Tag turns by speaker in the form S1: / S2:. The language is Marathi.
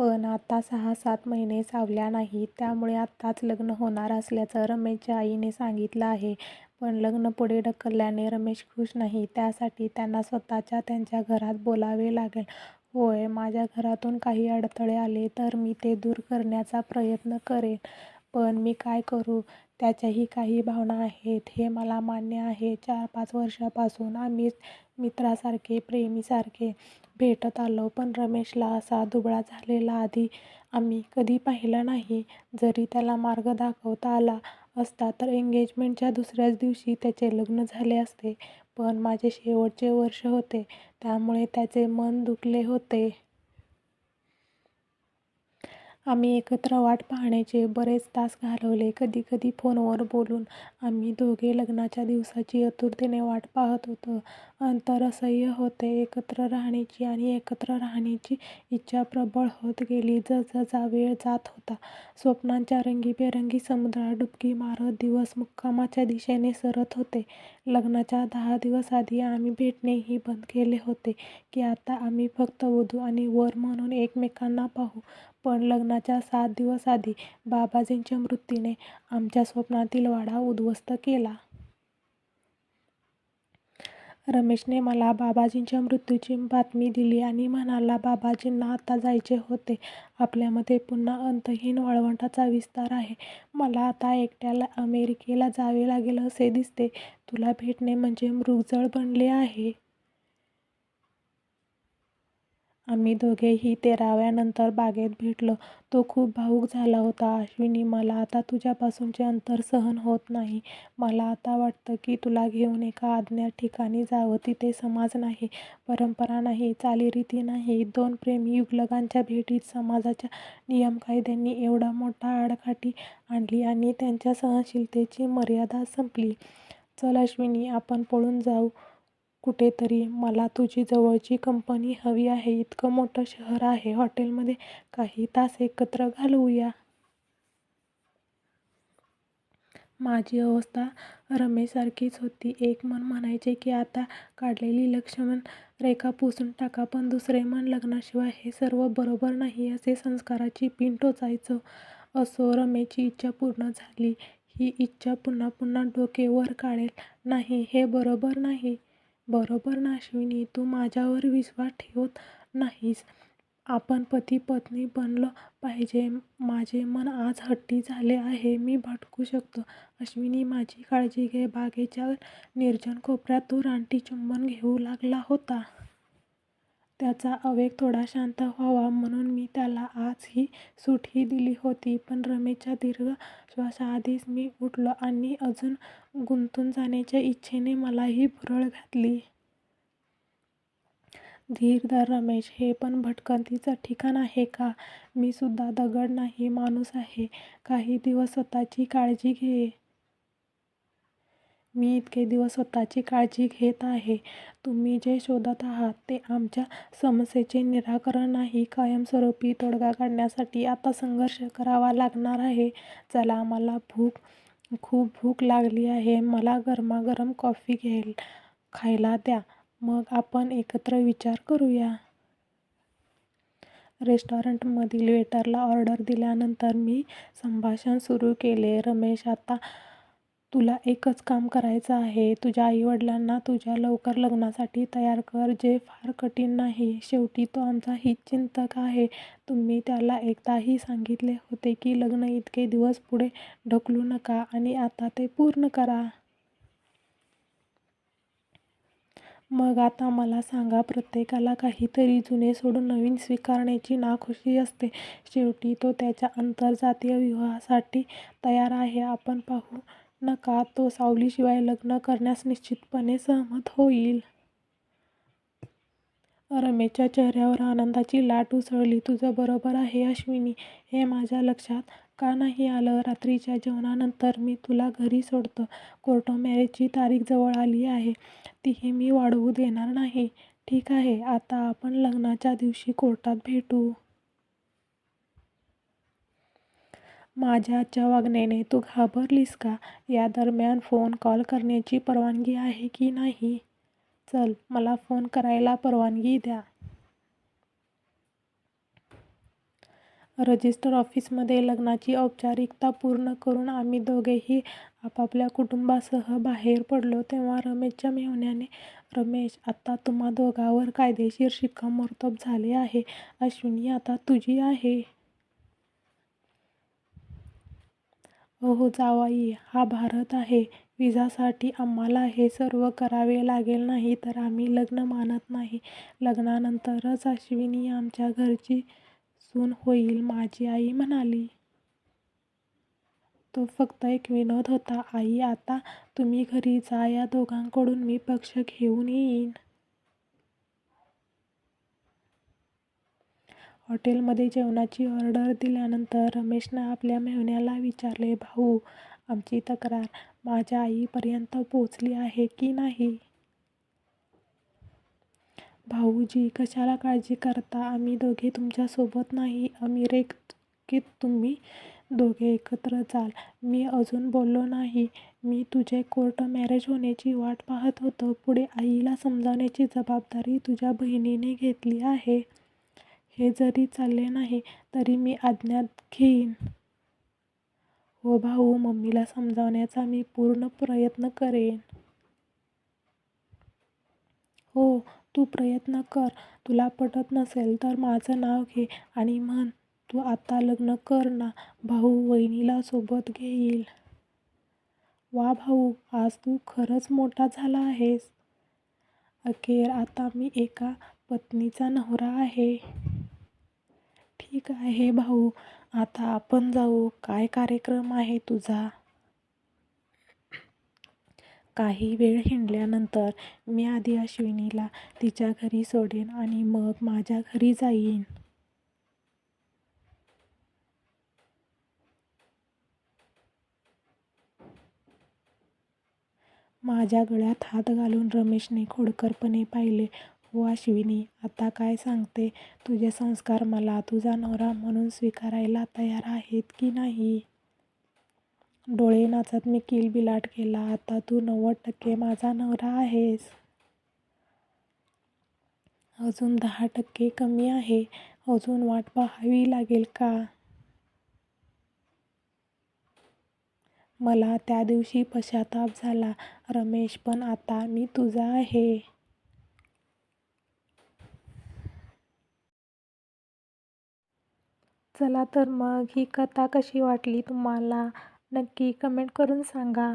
S1: पण आता सहा सात महिने सावल्या नाहीत त्यामुळे आत्ताच लग्न होणार असल्याचं रमेशच्या आईने सांगितलं आहे. पण लग्न पुढे ढकलल्याने रमेश खुश नाही. त्यासाठी त्यांना स्वतःच्या त्यांच्या घरात बोलावे लागेल. होय, माझ्या घरातून काही अडथळे आले तर मी ते दूर करण्याचा प्रयत्न करेन. पण मी काय करू? त्याच्याही काही भावना आहेत हे मला मान्य आहे. चार पाच वर्षांपासून आम्ही मित्रासारखे, प्रेमीसारखे भेटत आलो. पण रमेशला असा दुबळा झालेला आधी आम्ही कधी पाहिलं नाही. जरी त्याला मार्ग दाखवता आला असता तर एंगेजमेंटच्या दुसऱ्याच दिवशी त्याचे लग्न झाले असते. पण माझे शेवटचे वर्ष होते त्यामुळे त्याचे मन दुखले होते. आम्ही एकत्र वाट पाहण्याचे बरेच तास घालवले. कधी कधी फोनवर बोलून आम्ही दोघे लग्नाच्या दिवसाची आतुरतेने वाट पाहत होतो. अंतर असह्य होते. एकत्र राहण्याची आणि एकत्र राहण्याची इच्छा प्रबळ होत गेली जसजसा वेळ जात होता. स्वप्नांच्या रंगीबेरंगी समुद्रात डुबकी मारत दिवस मुक्कामाच्या दिशेने सरत होते. लग्नाच्या दहा दिवस आधी आम्ही भेटणेही बंद केले होते की आता आम्ही फक्त वधू आणि वर म्हणून एकमेकांना पाहू. पण लग्नाच्या सात दिवस आधी बाबाजींच्या मृत्यूने आमच्या स्वप्नातील वाडा उद्ध्वस्त केला. रमेशने मला बाबाजींच्या मृत्यूची बातमी दिली आणि म्हणाला बाबाजींना आता जायचे होते. आपल्यामध्ये पुन्हा अंतहीन वाळवंटाचा विस्तार आहे. मला आता एकट्याला अमेरिकेला जावे लागेल असे दिसते. तुला भेटणे म्हणजे मृगजळ बनले आहे. आम्ही दोघेही तेराव्यानंतर बागेत भेटलो. तो खूप भावूक झाला होता. अश्विनी मला आता तुझ्यापासूनचे अंतर सहन होत नाही. मला आता वाटतं की तुला घेऊन एका अज्ञात ठिकाणी जावं. तिथे समाज नाही, परंपरा नाही, चालीरीती नाहीत. दोन प्रेमी युगुलांच्या भेटीत समाजाच्या नियमकायद्यांनी एवढा मोठा आडकाठी आणली आणि त्यांच्या सहनशीलतेची मर्यादा संपली. चल अश्विनी आपण पळून जाऊ कुठेतरी. मला तुझी जवळची कंपनी हवी आहे. इतकं मोठं शहर आहे. हॉटेलमध्ये काही तास एकत्र घालवूया. माझी अवस्था रमेशसारखीच होती. एक मन म्हणायचे की आता काढलेली लक्ष्मण रेखा पुसून टाका. पण दुसरे मन लग्नाशिवाय हे सर्व बरोबर नाही असे संस्काराची पिन टोचायचं. असो, रमेची इच्छा पूर्ण झाली. ही इच्छा पुन्हा पुन्हा डोके वर काढेल. नाही, हे बरोबर नाही. बरोबर ना अश्विनी? तू माझ्यावर विश्वास ठेवत नाहीस. आपण पती पत्नी बनलं पाहिजे. माझे मन आज हट्टी झाले आहे. मी भटकू शकतो. अश्विनी माझी काळजी घे. बागेच्या निर्जन कोपऱ्यात तो रानटी चुंबन घेऊ लागला होता. त्याचा आवेग थोडा शांत व्हावा म्हणून मी त्याला आज ही सूटही दिली होती. पण रमेशच्या दीर्घ श्वासाआधीच मी उठलो आणि अजून गुंतून जाण्याच्या इच्छेने मलाही भुरळ घातली. धीर धर रमेश. हे पण भटकंतीचं ठिकाण आहे का? मी सुद्धा दगड नाही, माणूस आहे. काही दिवस स्वतःची काळजी घे. मी इतके दिवस स्वतःची काळजी घेत आहे. तुम्ही जे शोधत आहात ते आमच्या समस्येचे निराकरण नाही, कायमस्वरूपी तोडगा काढण्यासाठी आता संघर्ष करावा लागणार आहे. चला, मला खूप भूक लागली आहे. मला गरमागरम कॉफी खायला द्या. मग आपण एकत्र विचार करूया. रेस्टॉरंटमधील वेटरला ऑर्डर दिल्यानंतर मी संभाषण सुरू केले. रमेश, आता तुला एकच काम करायचं आहे. तुझ्या आईवडिलांना तुझ्या लवकर लग्नासाठी तयार कर. जे फार कठीण नाही. शेवटी तो आमचा हितचिंतक आहे. तुम्ही त्याला एकदाही सांगितले होते की लग्न इतके दिवस पुढे ढकलू नका आणि आता ते पूर्ण करा. मग आता मला सांगा. प्रत्येकाला काहीतरी जुने सोडून नवीन स्वीकारण्याची नाखुशी असते. शेवटी तो त्याच्या आंतरजातीय विवाहासाठी तयार आहे. आपण पाहू नका. तो सावलीशिवाय लग्न करण्यास निश्चितपणे सहमत होईल. रमेशच्या चेहऱ्यावर आनंदाची लाट उसळली. तुझं बरोबर आहे अश्विनी. हे माझ्या लक्षात का नाही आलं? रात्रीच्या जेवणानंतर मी तुला घरी सोडतो. कोर्ट मॅरेजची तारीख जवळ आली आहे. तीही मी वाढवू देणार नाही. ठीक आहे. आता आपण लग्नाच्या दिवशी कोर्टात भेटू. माझ्या आजच्या वागण्याने तू घाबरलीस का? या दरम्यान फोन कॉल करण्याची परवानगी आहे की नाही? चल, मला फोन करायला परवानगी द्या. रजिस्टर ऑफिसमध्ये लग्नाची औपचारिकता पूर्ण करून आम्ही दोघेही आपापल्या कुटुंबासह बाहेर पडलो तेव्हा रमेशच्या मेहुण्याने रमेश आता तुम्हा दोघांवर कायदेशीर शिक्कामोर्तब झाले आहे. अश्विनी आता तुझी आहे. हो, अहो जावई हा भारत आहे. विजासाठी आम्हाला हे सर्व करावे लागेल नाही तर आम्ही लग्न मानत नाही. लग्नानंतरच अश्विनी आमच्या घरची सून होईल माझी आई म्हणाली. तो फक्त एक विनोद होता. आई आता तुम्ही घरी जा या दोघांकडून मी पक्ष घेऊन येईन. हॉटेलमध्ये जेवणाची ऑर्डर दिल्यानंतर रमेशने आपल्या मेहुण्याला विचारले भाऊ आमची तक्रार माझ्या आईपर्यंत पोचली आहे की नाही? भाऊजी कशाला काळजी करता आम्ही दोघे तुमच्यासोबत नाही अमेरिकेत तुम्ही दोघे एकत्र चाल मी अजून बोललो नाही. मी तुझे कोर्ट मॅरेज होण्याची वाट पाहत होतो. पुढे आईला समजावण्याची जबाबदारी तुझ्या बहिणीने घेतली आहे. हे जरी चालले नाही तरी मी आज्ञात घेईन. हो भाऊ मम्मीला समजावण्याचा मी पूर्ण प्रयत्न करेन. हो तू प्रयत्न कर. तुला पटत नसेल तर माझं नाव घे आणि म्हण तू आता लग्न कर ना. भाऊ वहिनीला सोबत घेईल. वा भाऊ आज तू खरंच मोठा झाला आहेस. अखेर आता मी एका पत्नीचा नवरा आहे. ठीक आहे भाऊ आता आपण जाऊ. काय कार्यक्रम आहे तुझा? काही वेळ हिंडल्यानंतर मी आधी अश्विनीला तिच्या घरी सोडेन आणि मग माझ्या घरी जाईन. माझ्या गळ्यात हात घालून रमेशने खोडकरपणे पाहिले. हो अश्विनी आता काय सांगते? तुझे संस्कार मला तुझा नवरा म्हणून स्वीकारायला तयार आहेत की नाही? डोळे नाचत मी किलबिलाट केला. आता तू नव्वद टक्के माझा नवरा आहेस. अजून दहा टक्के कमी आहे. अजून वाट पाहावी लागेल का? मला त्या दिवशी पश्चाताप झाला रमेश पण आता मी तुझा आहे. चला तर मग ही कथा कशी वाटली तुम्हाला? नक्की कमेंट करून सांगा.